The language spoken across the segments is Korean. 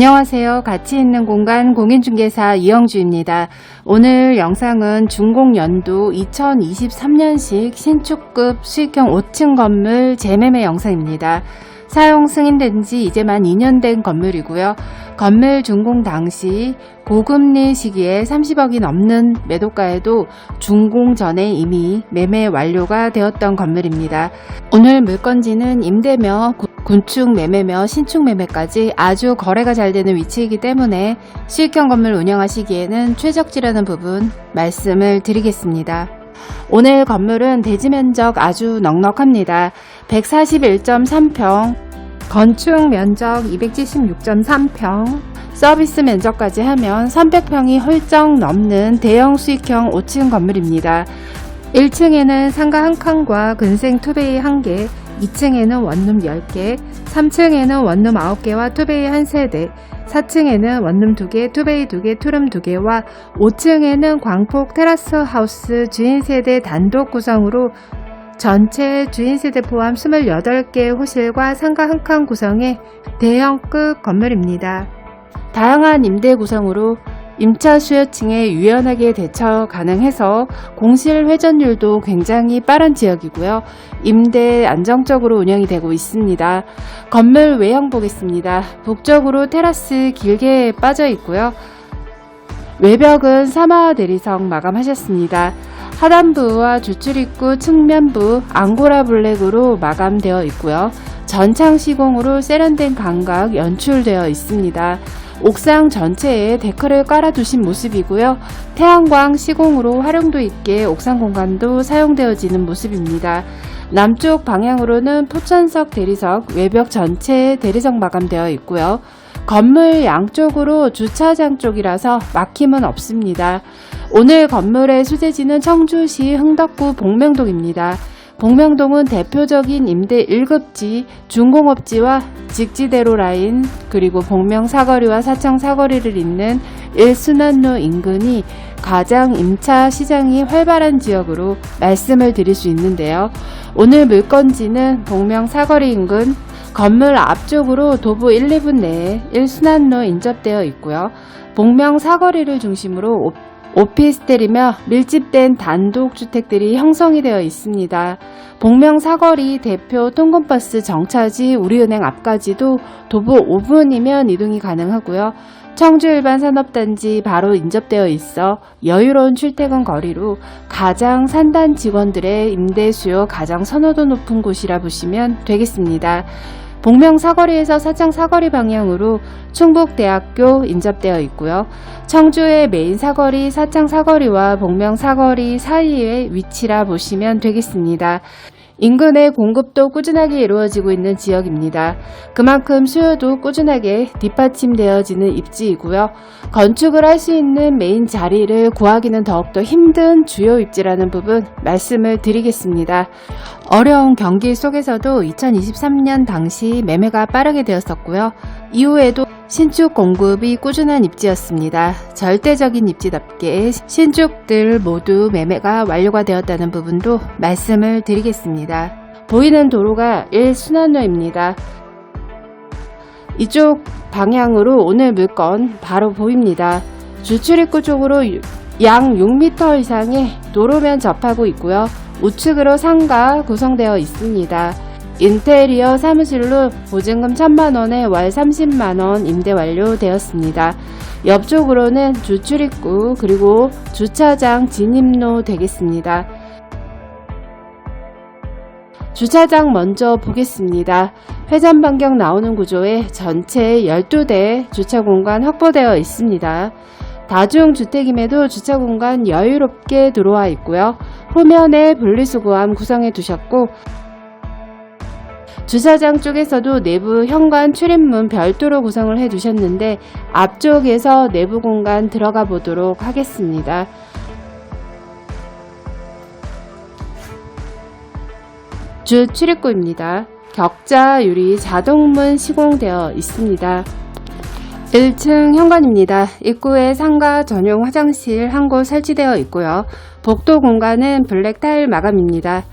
안녕하세요. 가치 있는 공간 공인중개사 이영주입니다. 오늘 영상은 준공연도 2023년식 신축급 수익형 5층 건물 재매매 영상입니다. 사용 승인된 지 이제 만 2년 된 건물이고요. 건물 준공 당시 고금리 시기에 30억이 넘는 매도가에도 준공 전에 이미 매매 완료가 되었던 건물입니다. 오늘 물건지는 임대며 구- 군축 매매며 신축 매매까지 아주 거래가 잘 되는 위치이기 때문에 수익형 건물 운영하시기에는 최적지라는 부분 말씀을 드리겠습니다. 오늘 건물은 대지 면적 아주 넉넉합니다. 141.3평, 건축 면적 276.3평, 서비스 면적까지 하면 300평이 훌쩍 넘는 대형 수익형 5층 건물입니다. 1층에는 상가 한 칸과 근생 투베이 1개, 2층에는 원룸 10개, 3층에는 원룸 9개와 투베이 1세대, 4층에는 원룸 2개, 투베이 2개, 투룸 2개와 5층에는 광폭 테라스 하우스 주인 세대 단독 구성으로 전체 주인 세대 포함 28개 호실과 상가 한 칸 구성의 대형급 건물입니다. 다양한 임대 구성으로 임차 수요층에 유연하게 대처 가능해서 공실 회전율도 굉장히 빠른 지역이고요. 임대 안정적으로 운영이 되고 있습니다. 건물 외형 보겠습니다. 북쪽으로 테라스 길게 빠져 있고요. 외벽은 사마 대리석 마감하셨습니다. 하단부와 주출입구 측면부 앙고라 블랙으로 마감되어 있고요. 전창 시공으로 세련된 감각 연출되어 있습니다. 옥상 전체에 데크를 깔아두신 모습이고요. 태양광 시공으로 활용도 있게 옥상 공간도 사용되어지는 모습입니다. 남쪽 방향으로는 포천석 대리석 외벽 전체에 대리석 마감되어 있고요. 건물 양쪽으로 주차장 쪽이라서 막힘은 없습니다. 오늘 건물의 소재지는 청주시 흥덕구 복명동입니다. 복명동은 대표적인 임대 1급지, 중공업지와 직지대로 라인, 그리고 복명 사거리와 사청 사거리를 잇는 1순환로 인근이 가장 임차 시장이 활발한 지역으로 말씀을 드릴 수 있는데요. 오늘 물건지는 복명 사거리 인근 건물 앞쪽으로 도보 1, 2분 내에 1순환로 인접되어 있고요. 복명 사거리를 중심으로 오- 오피스텔이며 밀집된 단독주택들이 형성이 되어 있습니다. 복명 사거리 대표 통근버스 정차지 우리은행 앞까지도 도보 5분이면 이동이 가능하고요. 청주 일반 산업단지 바로 인접되어 있어 여유로운 출퇴근 거리로 가장 산단 직원들의 임대 수요 가장 선호도 높은 곳이라 보시면 되겠습니다. 복명 사거리에서 사창 사거리 방향으로 충북대학교 인접되어 있고요. 청주의 메인 사거리 사창 사거리와 복명 사거리 사이의 위치라 보시면 되겠습니다. 인근의 공급도 꾸준하게 이루어지고 있는 지역입니다. 그만큼 수요도 꾸준하게 뒷받침되어지는 입지이고요. 건축을 할 수 있는 메인 자리를 구하기는 더욱더 힘든 주요 입지라는 부분 말씀을 드리겠습니다. 어려운 경기 속에서도 2023년 당시 매매가 빠르게 되었었고요. 이후에도 신축 공급이 꾸준한 입지였습니다. 절대적인 입지답게 신축들 모두 매매가 완료가 되었다는 부분도 말씀을 드리겠습니다. 보이는 도로가 1순환로입니다. 이쪽 방향으로 오늘 물건 바로 보입니다. 주출입구 쪽으로 유- 양 6m 이상의 도로면 접하고 있고요. 우측으로 상가 구성되어 있습니다. 인테리어 사무실로 보증금 1000만원에 월 30만원 임대 완료되었습니다. 옆쪽으로는 주출입구 그리고 주차장 진입로 되겠습니다. 주차장 먼저 보겠습니다. 회전 반경 나오는 구조에 전체 12대 주차 공간 확보되어 있습니다. 다중 주택임에도 주차 공간 여유롭게 들어와 있고요. 후면에 분리수거함 구성해 두셨고 주차장 쪽에서도 내부 현관 출입문 별도로 구성을 해 두셨는데 앞쪽에서 내부 공간 들어가 보도록 하겠습니다. 주 출입구입니다. 격자 유리 자동문 시공되어 있습니다. 1층 현관입니다. 입구에 상가 전용 화장실 한 곳 설치되어 있고요. 복도 공간은 블랙 타일 마감입니다.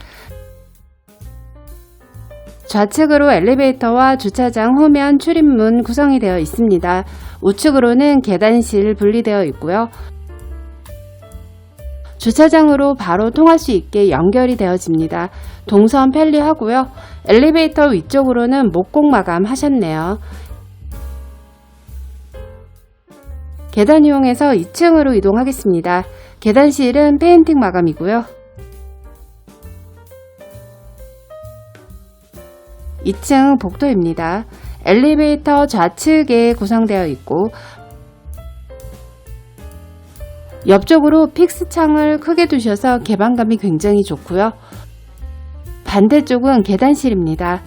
좌측으로 엘리베이터와 주차장 후면 출입문 구성이 되어 있습니다. 우측으로는 계단실 분리되어 있고요. 주차장으로 바로 통할 수 있게 연결이 되어집니다. 동선 편리하고요. 엘리베이터 위쪽으로는 목공 마감 하셨네요. 계단 이용해서 2층으로 이동하겠습니다. 계단실은 페인팅 마감이고요. 2층 복도입니다. 엘리베이터 좌측에 구성되어 있고 옆쪽으로 픽스 창을 크게 두셔서 개방감이 굉장히 좋고요. 반대쪽은 계단실입니다.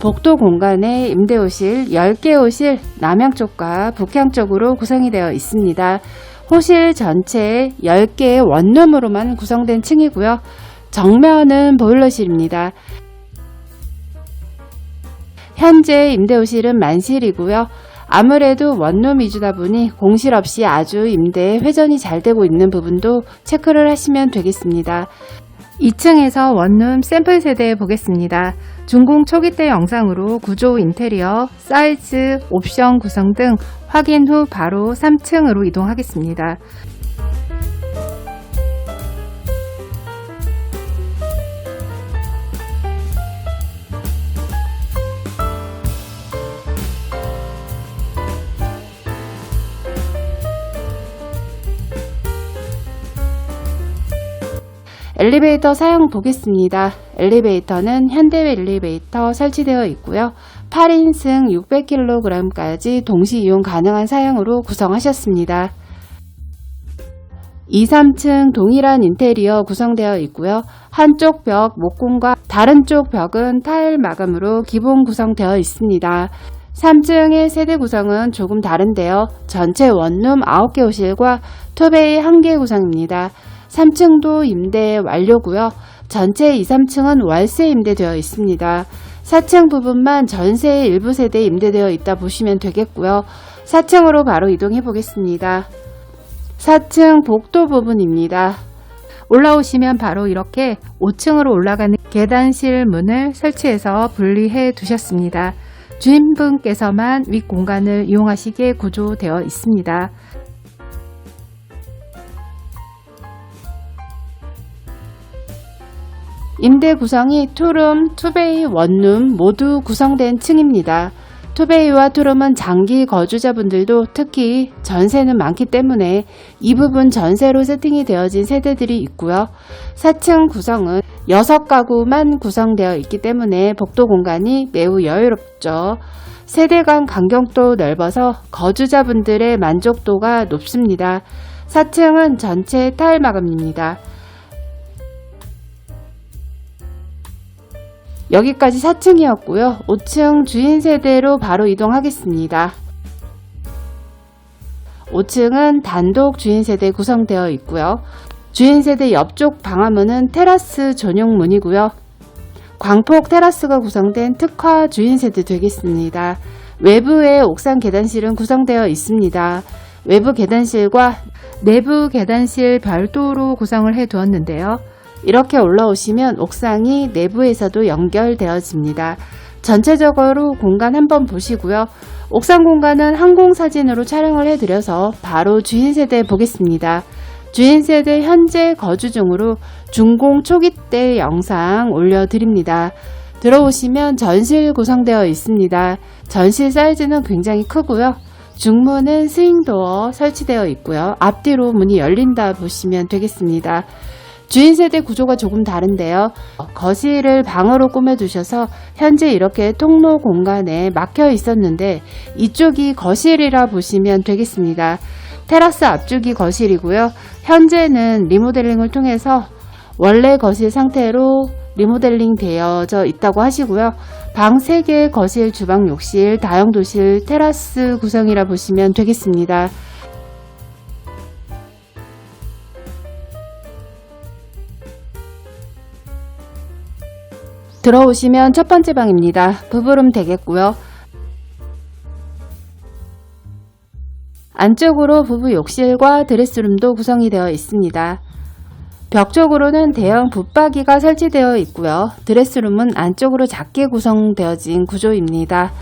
복도 공간에 임대호실 10개 호실 남향 쪽과 북향 쪽으로 구성이 되어 있습니다. 호실 전체 10개의 원룸으로만 구성된 층이고요. 정면은 보일러실입니다. 현재 임대호실은 만실이고요. 아무래도 원룸 위주다 보니 공실 없이 아주 임대 회전이 잘 되고 있는 부분도 체크를 하시면 되겠습니다. 2층에서 원룸 샘플 세대 보겠습니다. 중공 초기 때 영상으로 구조 인테리어, 사이즈, 옵션 구성 등 확인 후 바로 3층으로 이동하겠습니다. 엘리베이터 사용 보겠습니다. 엘리베이터는 현대 엘리베이터 설치되어 있고요. 8인승 600kg까지 동시 이용 가능한 사양으로 구성하셨습니다. 2, 3층 동일한 인테리어 구성되어 있고요. 한쪽 벽 목공과 다른 쪽 벽은 타일 마감으로 기본 구성되어 있습니다. 3층의 세대 구성은 조금 다른데요. 전체 원룸 9개 호실과 투베이 1개 구성입니다. 3층도 임대 완료고요. 전체 2, 3층은 월세 임대되어 있습니다. 4층 부분만 전세 일부 세대 임대되어 있다 보시면 되겠고요. 4층으로 바로 이동해 보겠습니다. 4층 복도 부분입니다. 올라오시면 바로 이렇게 5층으로 올라가는 계단실 문을 설치해서 분리해 두셨습니다. 주인분께서만 윗 공간을 이용하시게 구조되어 있습니다. 임대 구성이 투룸, 투베이, 원룸 모두 구성된 층입니다. 투베이와 투룸은 장기 거주자분들도 특히 전세는 많기 때문에 이 부분 전세로 세팅이 되어진 세대들이 있고요. 4층 구성은 6가구만 구성되어 있기 때문에 복도 공간이 매우 여유롭죠. 세대 간 간격도 넓어서 거주자분들의 만족도가 높습니다. 4층은 전체 타일 마감입니다. 여기까지 4층이었고요. 5층 주인 세대로 바로 이동하겠습니다. 5층은 단독 주인 세대 구성되어 있고요. 주인 세대 옆쪽 방화문은 테라스 전용 문이고요. 광폭 테라스가 구성된 특화 주인 세대 되겠습니다. 외부에 옥상 계단실은 구성되어 있습니다. 외부 계단실과 내부 계단실 별도로 구성을 해 두었는데요. 이렇게 올라오시면 옥상이 내부에서도 연결되어집니다. 전체적으로 공간 한번 보시고요. 옥상 공간은 항공사진으로 촬영을 해드려서 바로 주인 세대 보겠습니다. 주인 세대 현재 거주 중으로 준공 초기 때 영상 올려드립니다. 들어오시면 전실 구성되어 있습니다. 전실 사이즈는 굉장히 크고요. 중문은 스윙도어 설치되어 있고요. 앞뒤로 문이 열린다 보시면 되겠습니다. 주인 세대 구조가 조금 다른데요. 거실을 방으로 꾸며두셔서 현재 이렇게 통로 공간에 막혀 있었는데 이쪽이 거실이라 보시면 되겠습니다. 테라스 앞쪽이 거실이고요. 현재는 리모델링을 통해서 원래 거실 상태로 리모델링 되어져 있다고 하시고요. 방 3개, 거실, 주방, 욕실, 다용도실, 테라스 구성이라 보시면 되겠습니다. 들어오시면 첫 번째 방입니다. 부부룸 되겠고요. 안쪽으로 부부 욕실과 드레스룸도 구성이 되어 있습니다. 벽 쪽으로는 대형 붙박이가 설치되어 있고요. 드레스룸은 안쪽으로 작게 구성되어진 구조입니다.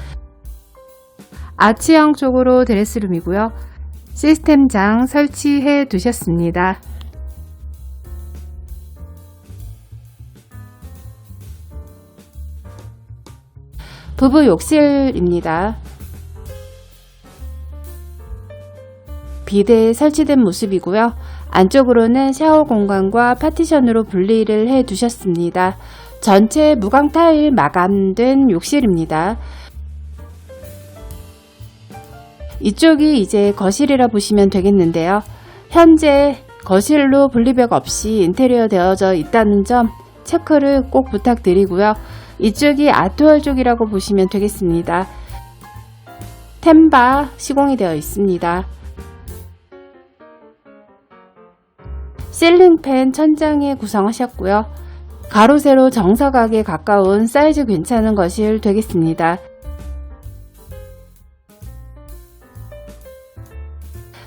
아치형 쪽으로 드레스룸이고요. 시스템장 설치해 두셨습니다. 부부 욕실입니다. 비대 설치된 모습이고요. 안쪽으로는 샤워 공간과 파티션으로 분리를 해 두셨습니다. 전체 무광 타일 마감된 욕실입니다. 이쪽이 이제 거실이라 보시면 되겠는데요. 현재 거실로 분리벽 없이 인테리어 되어져 있다는 점 체크를 꼭 부탁드리고요. 이쪽이 아트월 쪽이라고 보시면 되겠습니다. 템바 시공이 되어 있습니다. 실링팬 천장에 구성하셨고요. 가로 세로 정사각에 가까운 사이즈 괜찮은 거실 되겠습니다.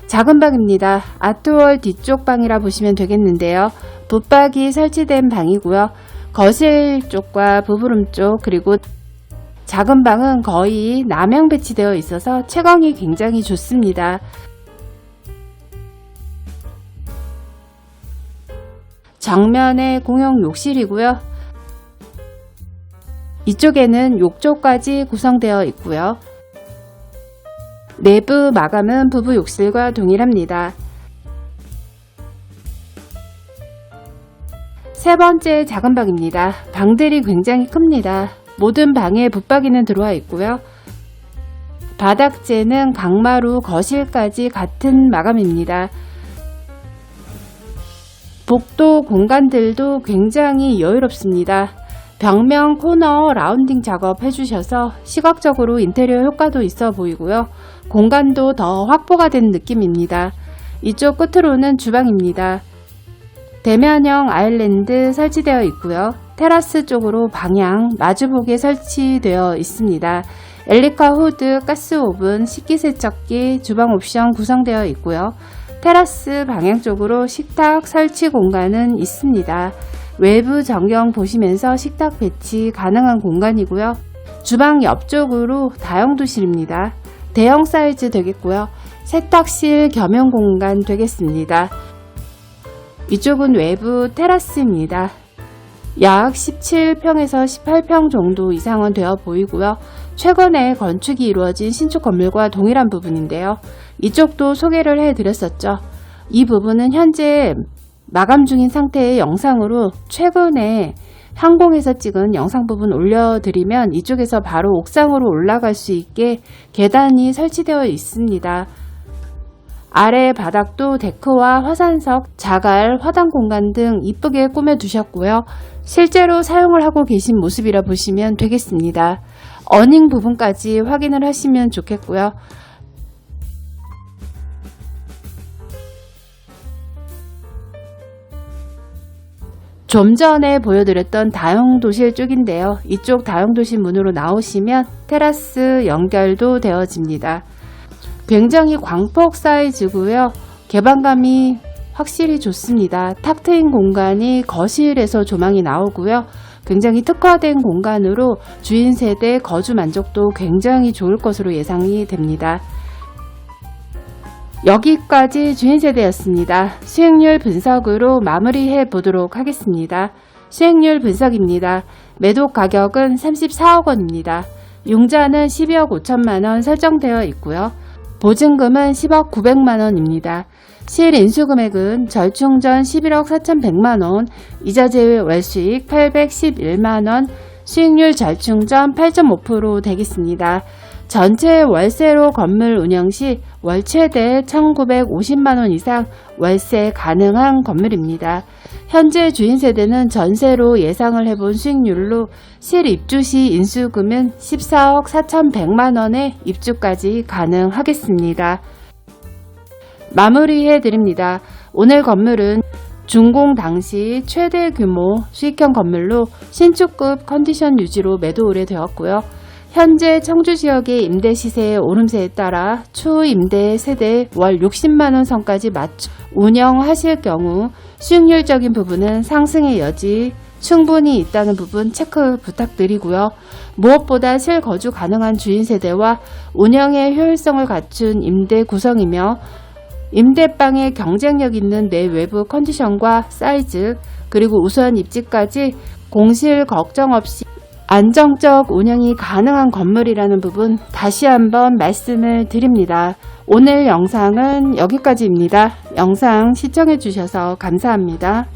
작은 방입니다. 아트월 뒤쪽 방이라 보시면 되겠는데요. 붙박이 설치된 방이고요. 거실 쪽과 부부룸 쪽 그리고 작은 방은 거의 남향 배치되어 있어서 채광이 굉장히 좋습니다. 정면에 공용 욕실이고요. 이쪽에는 욕조까지 구성되어 있고요. 내부 마감은 부부 욕실과 동일합니다. 세 번째 작은 방입니다. 방들이 굉장히 큽니다. 모든 방에 붙박이는 들어와 있고요. 바닥재는 강마루 거실까지 같은 마감입니다. 복도 공간들도 굉장히 여유롭습니다. 벽면 코너 라운딩 작업 해주셔서 시각적으로 인테리어 효과도 있어 보이고요. 공간도 더 확보가 된 느낌입니다. 이쪽 끝으로는 주방입니다. 대면형 아일랜드 설치되어 있고요. 테라스 쪽으로 방향 마주보게 설치되어 있습니다. 엘리카 후드, 가스 오븐, 식기세척기, 주방 옵션 구성되어 있고요. 테라스 방향 쪽으로 식탁 설치 공간은 있습니다. 외부 전경 보시면서 식탁 배치 가능한 공간이고요. 주방 옆쪽으로 다용도실입니다. 대형 사이즈 되겠고요. 세탁실 겸용 공간 되겠습니다. 이쪽은 외부 테라스입니다. 약 17평에서 18평 정도 이상은 되어 보이고요. 최근에 건축이 이루어진 신축 건물과 동일한 부분인데요. 이쪽도 소개를 해드렸었죠. 이 부분은 현재 마감 중인 상태의 영상으로 최근에 항공에서 찍은 영상 부분 올려드리면 이쪽에서 바로 옥상으로 올라갈 수 있게 계단이 설치되어 있습니다. 아래 바닥도 데크와 화산석, 자갈, 화단 공간 등 이쁘게 꾸며 두셨고요. 실제로 사용을 하고 계신 모습이라 보시면 되겠습니다. 어닝 부분까지 확인을 하시면 좋겠고요. 좀 전에 보여드렸던 다용도실 쪽인데요. 이쪽 다용도실 문으로 나오시면 테라스 연결도 되어집니다. 굉장히 광폭 사이즈고요. 개방감이 확실히 좋습니다. 탁 트인 공간이 거실에서 조망이 나오고요. 굉장히 특화된 공간으로 주인 세대 거주 만족도 굉장히 좋을 것으로 예상이 됩니다. 여기까지 주인 세대였습니다. 수익률 분석으로 마무리해 보도록 하겠습니다. 수익률 분석입니다. 매도 가격은 34억 원입니다. 융자는 12억 5천만 원 설정되어 있고요. 보증금은 10억 900만 원입니다. 실 인수 금액은 절충전 11억 4,100만 원, 이자 제외 월수익 811만 원, 수익률 절충전 8.5% 되겠습니다. 전체 월세로 건물 운영 시 월 최대 1,950만 원 이상 월세 가능한 건물입니다. 현재 주인 세대는 전세로 예상을 해본 수익률로 실 입주 시 인수금은 14억 4,100만 원의 입주까지 가능하겠습니다. 마무리해 드립니다. 오늘 건물은 준공 당시 최대 규모 수익형 건물로 신축급 컨디션 유지로 매도 의뢰되었고요. 현재 청주 지역의 임대 시세의 오름세에 따라 추후 임대 세대 월 60만 원 선까지 맞춰 운영하실 경우 수익률적인 부분은 상승의 여지 충분히 있다는 부분 체크 부탁드리고요. 무엇보다 실거주 가능한 주인 세대와 운영의 효율성을 갖춘 임대 구성이며 임대방의 경쟁력 있는 내 외부 컨디션과 사이즈 그리고 우수한 입지까지 공실 걱정 없이 안정적 운영이 가능한 건물이라는 부분 다시 한번 말씀을 드립니다. 오늘 영상은 여기까지입니다. 영상 시청해 주셔서 감사합니다.